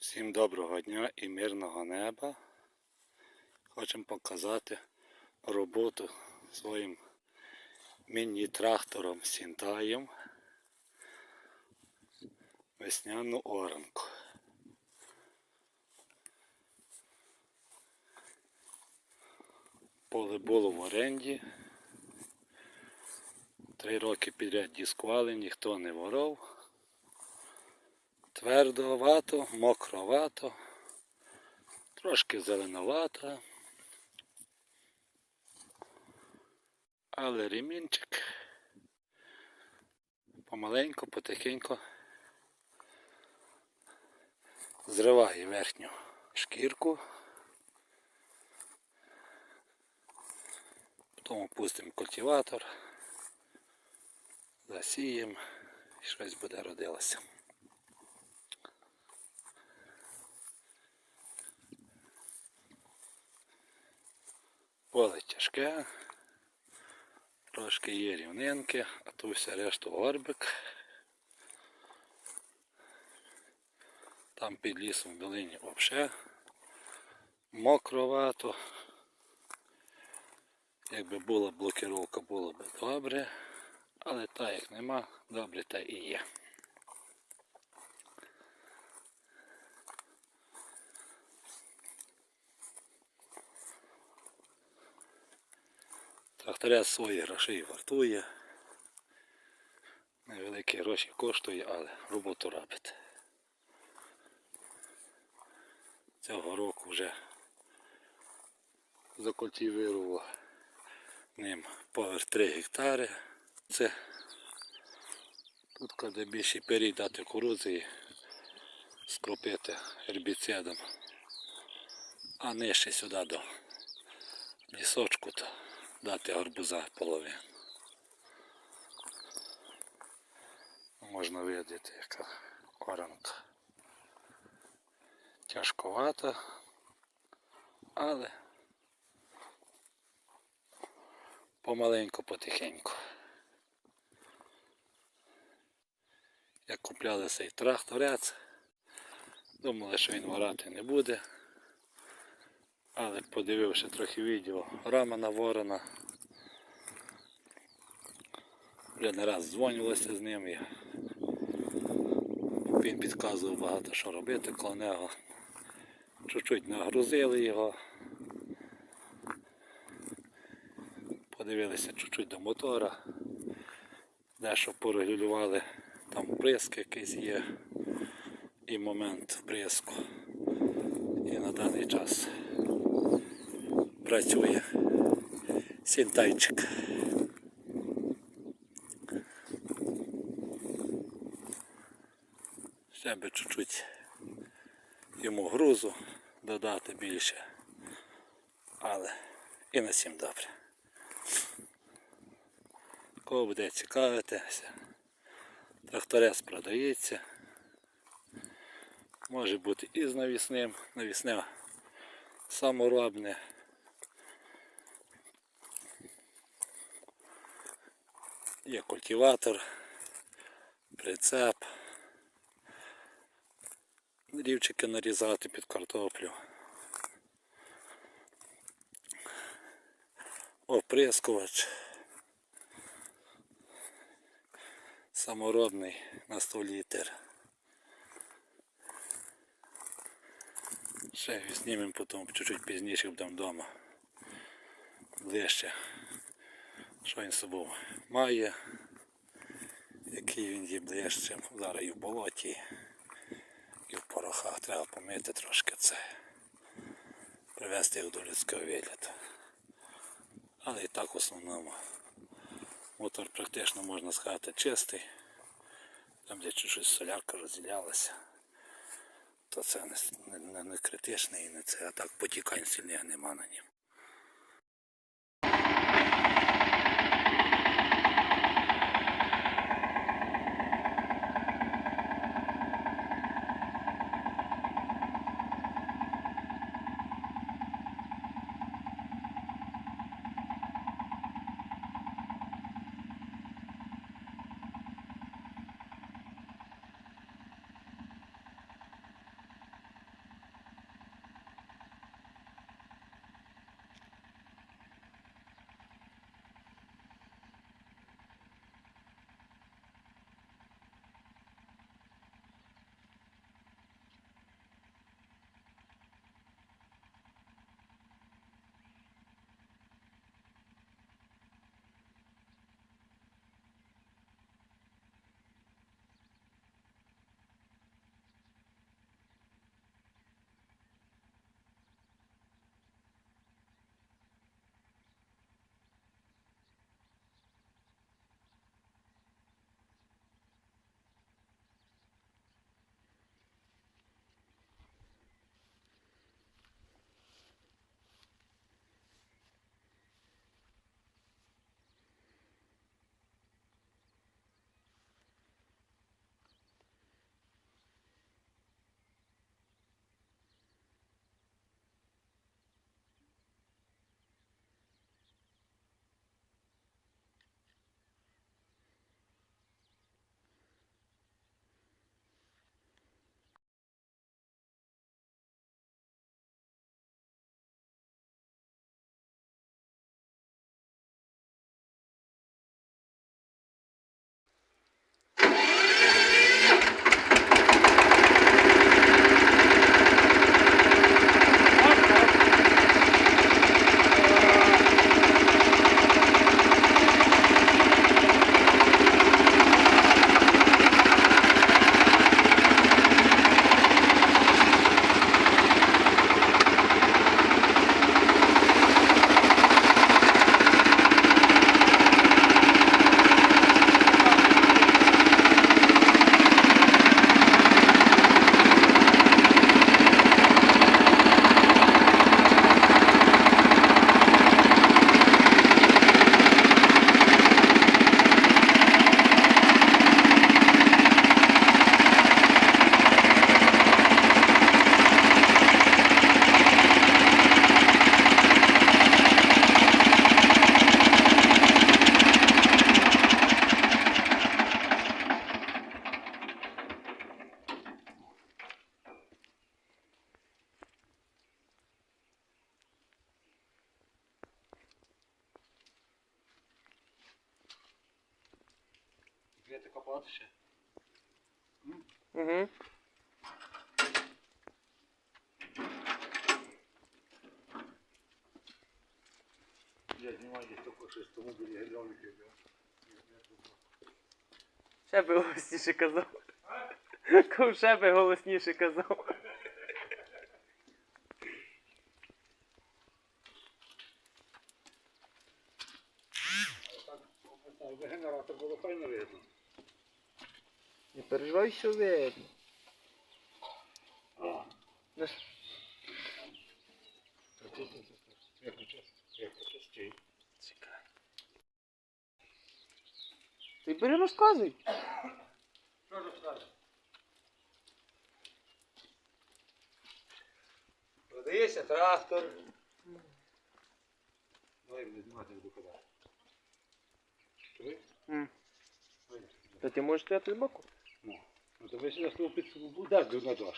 Всім доброго дня і мирного неба. Хочемо показати роботу своїм міні-трактором Сінтаєм весняну оранку. Поле було в оренді. Три роки підряд дискували, ніхто не воров. Твердовато, мокровато, трошки зеленовато. Але ремінчик помаленьку, потихеньку зриває верхню шкірку. Потім пустимо культиватор, засіємо і щось буде родилося. Поле тяжке, трошки є рівнинки, а тут все решту горбик. Там під лісом в долині взагалі мокровато. Якби була блокировка, було б добре, але так як нема, добре та і є. Тракторець свої грошей вартує. Невеликі гроші коштує, але роботу робить. Цього року вже закультивував ним поверх 3 гектари. Це тут коли більше передати кукурудзи і скропити гербіцидом, а нижче сюди до лісочку то дати гарбуза половину. Можна видіти, яка оранка. Тяжковата, але помаленьку, потихеньку. Як купляли цей тракторець, думали, що він варати не буде. Але подививши трохи відео Романа Ворона. Вже не раз дзвонилося з ним він підказував багато що робити коло. Чуть-чуть нагрузили його. Подивилися чуть-чуть до мотора. Дещо порегулювали, там вприск якийсь є і момент вприску. І на даний час працює сінтайчик. Ще би чуть-чуть йому грузу додати більше. Але і на всім добре. Кого буде цікавитися, тракторець продається. Може бути і з навісним, навісне саморобне. Є культиватор, прицеп, рівчики нарізати під картоплю. Оприскувач. Саморобний на 100 літр. Ще знімемо потім чуть-чуть пізніше будемо вдома. Ближче. Що він з собою має, який він є ближче. Зараз і в болоті, і в порохах треба помити трошки це. Привести його до людського вигляду. Але і так в основному мотор практично можна сказати чистий. Там де чуть-чуть солярка розділялася то це не, не, не критичне і не це, а так потікань сильних нема на ньому. Копати ще? Угу. Я знімаю десь таку щось, тому біля гельоників. Ще би голосніше казав. Ков ще би голосніше казав. Генератор було файно видно. Не переживай, що видно. Стій. Ти бери розказуй. Що розкажеш? Продається трактор. Давай буде знімати буду коли. Чули? М. Та ти можеш стояти збоку. Но тоа беше на основа опит се да го удавби. Да, да,